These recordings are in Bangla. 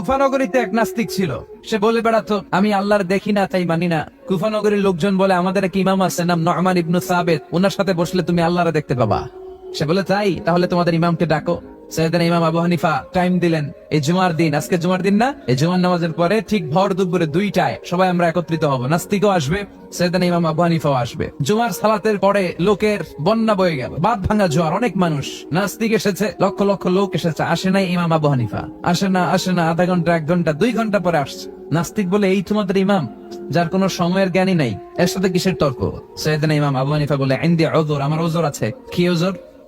কুফানগরীতে এক নাস্তিক ছিল। সে বলে, বেড়াতো, আমি আল্লাহর দেখি না, তাই মানি না। কুফানগরীর লোকজন বলে, আমাদের এক ইমাম আছে, নাম নহমান ইবনু সাবেদ ওনার সাথে বসলে তুমি আল্লাহরা দেখতে পাবা। সে বলে, তাই? তাহলে তোমাদের ইমামকে ডাকো। সৈয়দান ইমাম আবু হানিফা টাইম দিলেন, এই জুমার দিন, আজকে জুমার দিন না? এই জুমার নামাজের পরে ঠিক ভর দুপুরে দুইটায় সবাই আমরা একত্রিত হব। নাস্তিকও আসবে, সৈয়দান ইমাম আবু হানিফাও আসবে। জুমার সালাতের পরে লোকের বন্যা বয়ে গেল বাদ ভাঙা জোয়ার, অনেক মানুষ নাস্তিক এসেছে, লক্ষ লক্ষ লোক এসেছে, আসে নাই ইমাম আবু হানিফা। আসে না আসে না, আধা ঘণ্টা, এক ঘণ্টা, দুই ঘণ্টা পরে আসছে। নাস্তিক বলে এই তোমাদের ইমাম, যার কোনো সময়ের জ্ঞানী নাই, এর সাথে কিসের তর্ক? সৈয়দান ইমাম আবু হানিফা বলে আইন্দি ওজোর আমার ওজোর আছে। কি ওজোর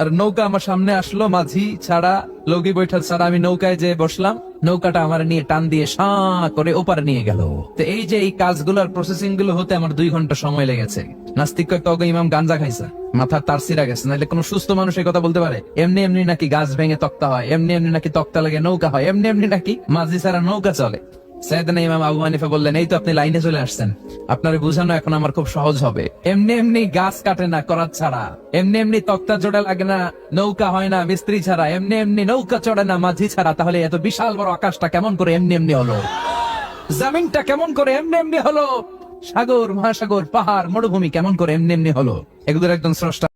আর নৌকা আমার সামনে আসলো, মাঝি ছাড়া লগি বৈঠা ছাড়া আমি নৌকায় যে বসলাম। নৌকাটা আমার নিয়ে টান দিয়ে সা করে ওপারে নিয়ে গেল। তো এই যে এই কাজগুলোর প্রসেসিংগুলো হতে আমার দুই ঘণ্টা সময় লেগেছে। নাস্তিক কয়েকটা ইমাম গাঞ্জা খাইছে। মাথার তার সিরা গেছে। নাহলে কোনো সুস্থ মানুষ এই কথা বলতে পারে। এমনি এমনি নাকি গাছ ভেঙে তক্তা হয়, এমনি এমনি নাকি তক্তা লাগে, নৌকা হয়, এমনি এমনি নাকি মাঝি ছাড়া নৌকা চলে। সৈয়দনা ইমাম আবু হানিফা বললেন, এই তো আপনি লাইনে চলে আসছেন। আপনার বুঝানো এখন আমার খুব সহজ হবে। এমনি এমনি গাছ কাটে না ছাড়া। এমনি এমনি তক্তা লাগে না, নৌকা হয় না, মিস্ত্রি ছাড়া। এমনি এমনি নৌকা চড়ে না, মাঝি ছাড়া। তাহলে এত বিশাল বড় আকাশটা কেমন করে এমনি এমনি হলো? জামিনটা কেমন করে এমনি এমনি হলো? সাগর, মহাসাগর, পাহাড়, মরুভূমি কেমন করে এমনি এমনি হলো? এগুলোর একজন স্রষ্টা